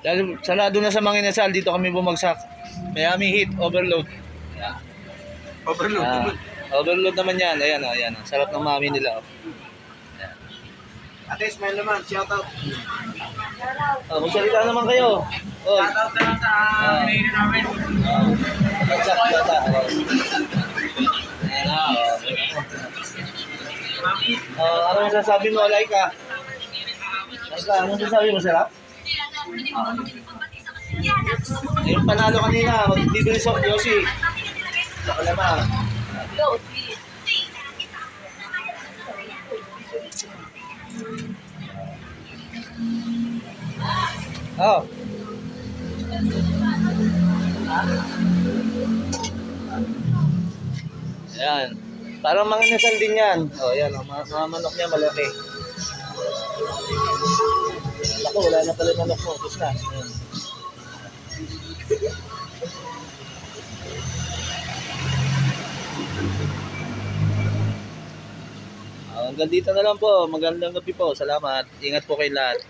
Dahil sarado na sa mga inasal, dito kami bumagsak. Miami Heat, overload. Yan. Overload. Ah, overload naman yan. Ayan, oh, ayan. oh. Sarap ng mami nila. Oh. Ate, smile naman. Shout out. Oh, magsalita naman kayo. Oh, Shout out na lang sa Ah. main namin. oh. Bagsak. Oh. Ayan na. Mami. Oh, ano masasabi mo, Laika? Laika, ano masasabi mo, sarap? Yung panalo kanina, magbibili sa Yoshi. Sa kalama. Oh. Ayan. Parang mga nasal din yan. Oh, ayan. Oh, mga, mga manok niya malaki. Ako, wala na pala manok mo. Tapos na. Ayan. Ah, hanggang dito na lang po. Magandang gabi po. Salamat. Ingat po kayo lahat.